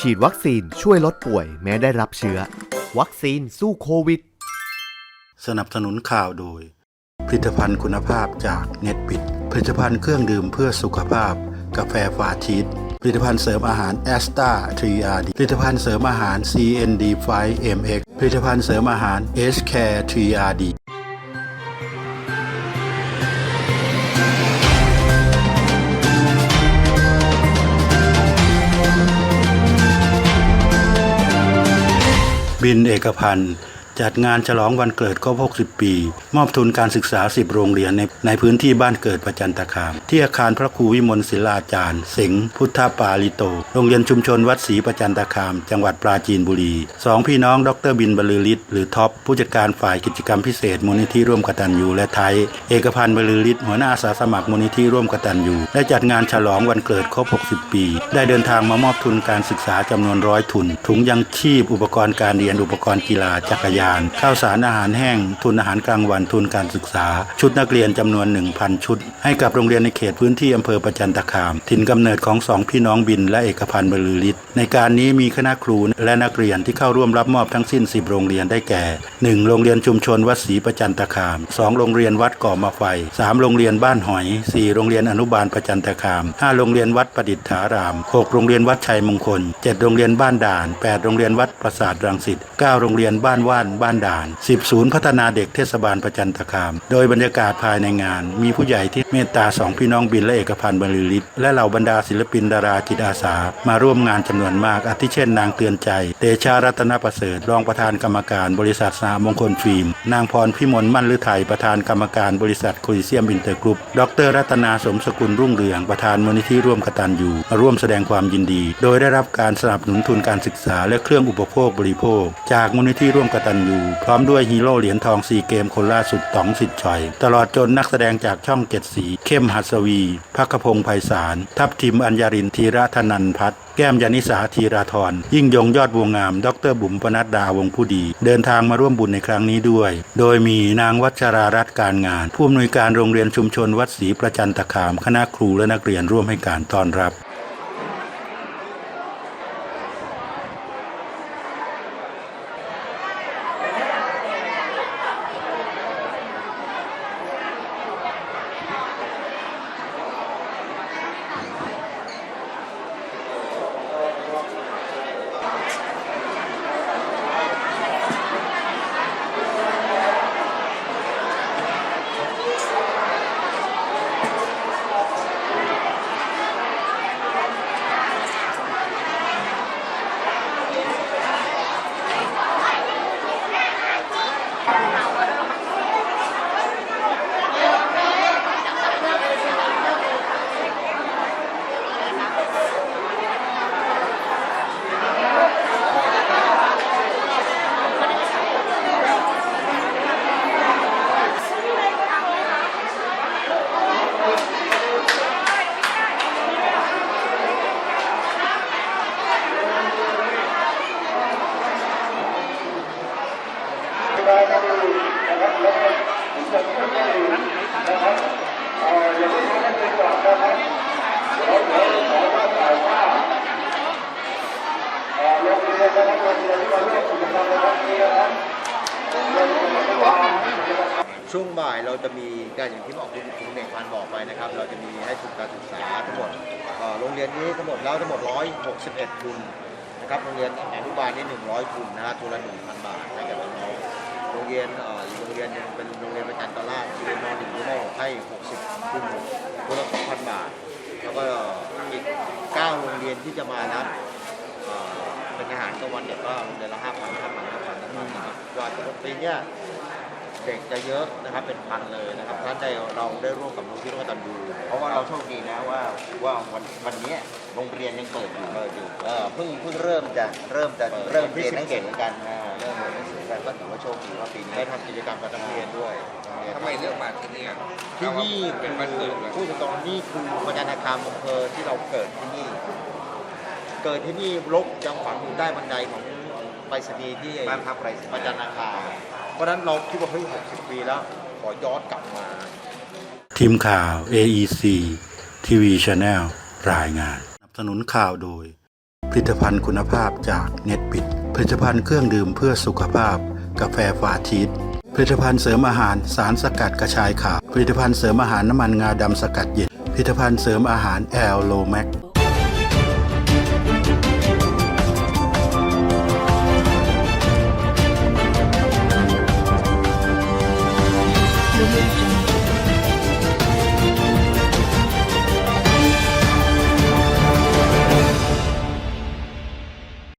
ฉีดวัคซีนช่วยลดป่วยแม้ได้รับเชื้อ วัคซีนสู้โควิด สนับสนุนข่าวโดย ผลิตภัณฑ์คุณภาพจากเน็ตบิดผลิตภัณฑ์เครื่องดื่มเพื่อสุขภาพ กาแฟฟาชีสผลิตภัณฑ์เสริมอาหารแอสตาทรีอาร์ดผลิตภัณฑ์เสริมอาหาร CND 5 MX ผลิตภัณฑ์เสริมอาหาร H Care 3RD บินเอกพันธ์ จัดงานฉลองวันเกิดครบ 60 ปี มอบทุนการศึกษา 10 โรงเรียนในในพื้นที่บ้านเกิดประจันตคาม ที่อาคารพระครูวิมลศิลาจารย์ สิงห์พุทธปาลิโต โรงเรียนชุมชนวัดศรีประจันตคาม จังหวัดปราจีนบุรี สองพี่น้องดรบินบรรลือฤทธิ์หรือท็อปผู้จัดการฝ่ายกิจกรรมพิเศษมูลนิธิร่วมกตัญญูและไทย เอกพันธ์บรรลือฤทธิ์หัวหน้าอาสาสมัครมูลนิธิร่วมกตัญญูได้จัดงานฉลองวันเกิดครบ 60 ปี ได้เดินทางมามอบทุนการศึกษาจำนวนร้อยทุน ถุงยังชีพอุปกรณ์การเรียนอุปกรณ์กีฬาจักรยานข้าวสารอาหารแห้ง ทุนอาหารกลางวันทุนการศึกษา ชุดนักเรียนจำนวน 1,000 ชุด ให้กับโรงเรียนในเขตพื้นที่อำเภอประจันตคาม ถิ่นกำเนิดของสองพี่น้องบินและเอกพันธ์บรรลือฤทธิ์ในการนี้มีคณะครูและนักเรียนที่เข้าร่วมรับมอบทั้งสิ้น 10 โรงเรียนได้แก่ 1. โรงเรียนชุมชนวัดศรีประจันตคาม 2. โรงเรียนวัดก่อมาไฟ 3. โรงเรียนบ้านหอย 4. โรงเรียนอนุบาลประจันตคาม 5. โรงเรียนวัดประดิษฐาราม 6. โรงเรียนวัดชัยมงคล 7. โรงเรียนบ้านด่าน 8. โรงเรียนวัดประสาทรังสิต 9. โรงเรียนบ้านว่านบ้านด่าน 10. ศูนย์พัฒนาเด็กเทศบาลประจันตคาม โดยบรรยากาศภายในงาน มีผู้ใหญ่ที่เมตตาสองพี่น้องบินและเอกพันธ์บรรลือฤทธิ์และเหล่าบรรดาศิลปินดาราจิตอาสา มาร่วมงานจำนวนมากอาทิเช่น นางเตือนใจ เตชารัตนประเสริฐรองประธานกรรมการบริษัทสามงคลฟิล์ม นางพรพิมลมั่นฤทัยประธานกรรมการบริษัทคุริเซียมอินเตอร์กรุ๊ปดรรัตนาสมสกุลรุ่งเรืองประธานมูลนิธิร่วมกตัญญูมาร่วมแสดงความยินดี โดยได้รับการสนับสนุนทุนการศึกษาและเครื่องอุปโภคบริโภค จากมูลนิธิร่วมกตัญญูพร้อมด้วยฮีโร่เหรียญทองซีเกมคนล่าสุดต๋องสิทธิ์ชอยตลอดจนนักแสดงจากช่องเจ็ดสี เข้มหัสวีพักพงศ์ไพศาล ทัพทิมอัญญารินธีระธนันพัฒน์แก้มยานิสาธีราธรยิ่งยงยอดวงงาม ดรบุ๋มปนัดดาวงผู้ดี เดินทางมาร่วมบุญในครั้งนี้ด้วย โดยมีนางวัชรารัตน์การงาน ผู้อำนวยการโรงเรียนชุมชนวัดศรีประจันตคาม คณะครูและนักเรียนร่วมให้การต้อนรับ ช่วงบ่ายเราจะมีการอย่างที่บอกคุณคุณเน่งพันบอกไปนะครับ เราจะมีให้ทุนการศึกษาทั้งหมดโรงเรียนนี้ทั้งหมดแล้วทั้งหมด 161 ทุนนะครับโรงเรียนอนุบาลนี่ 100 ทุนนะฮะทุนละ 1,000 บาทให้กับน้องโรงเรียนอีกโรงเรียนหนึงเป็นโรงเรียนประจันตราชเรียนม .1 ถึงม .6 ให้ 60 ทุนทุนละ 2,000 บาท แล้วก็อีก 9 โรงเรียนที่จะมารับ นอาหารกลางวันเด็กก็โรงเรียนละ5,000 5,000 5,000นะครับว่าปีเนี้ยเด็กจะเยอะนะครับเป็นพันเลยนะครับท่านได้เราได้ร่วมกับมูลที่ร่วมกันดู เพราะว่าเราโชคดีนะว่าว่าวันวันเนี้ยโรงเรียนยังเปิดอยู่เปิดอยู่เออเพิ่งเพิ่งเริ่มจะเริ่มจะเริ่มที่เรียนหนังสือ11กันอ่าเริ่มเรียนหนังสือกันก็ถือว่าโชคดีว่าปีนี้ได้ทำกิจกรรมกับนักเรียนด้วยทำไมเลือกมาที่นี่อะที่นี่เป็นวันเกิดเหรอพูดตรงๆนี่คือวัฒนธรรมอำเภอที่เราเกิดที่นี่ เกิดที่นี่ลกยังฝังอยู่ใต้บันไดของไปรษณีย์ที่บ้านพักไรศประจันอาคารเพราะฉะนั้นเราคิดว่าเฮ้ย60 ปีแล้ว ขอย้อนกลับมา ทีมข่าว AEC TV Channel รายงานสนับสนุนข่าวโดย ผลิตภัณฑ์คุณภาพจากเน็ตปิด ผลิตภัณฑ์เครื่องดื่มเพื่อสุขภาพ กาแฟฟาชีสผลิตภัณฑ์เสริมอาหารสารสกัดกระชายขาวผลิตภัณฑ์เสริมอาหารน้ำมันงาดำสกัดเย็นผลิตภัณฑ์เสริมอาหารแอลโลแมก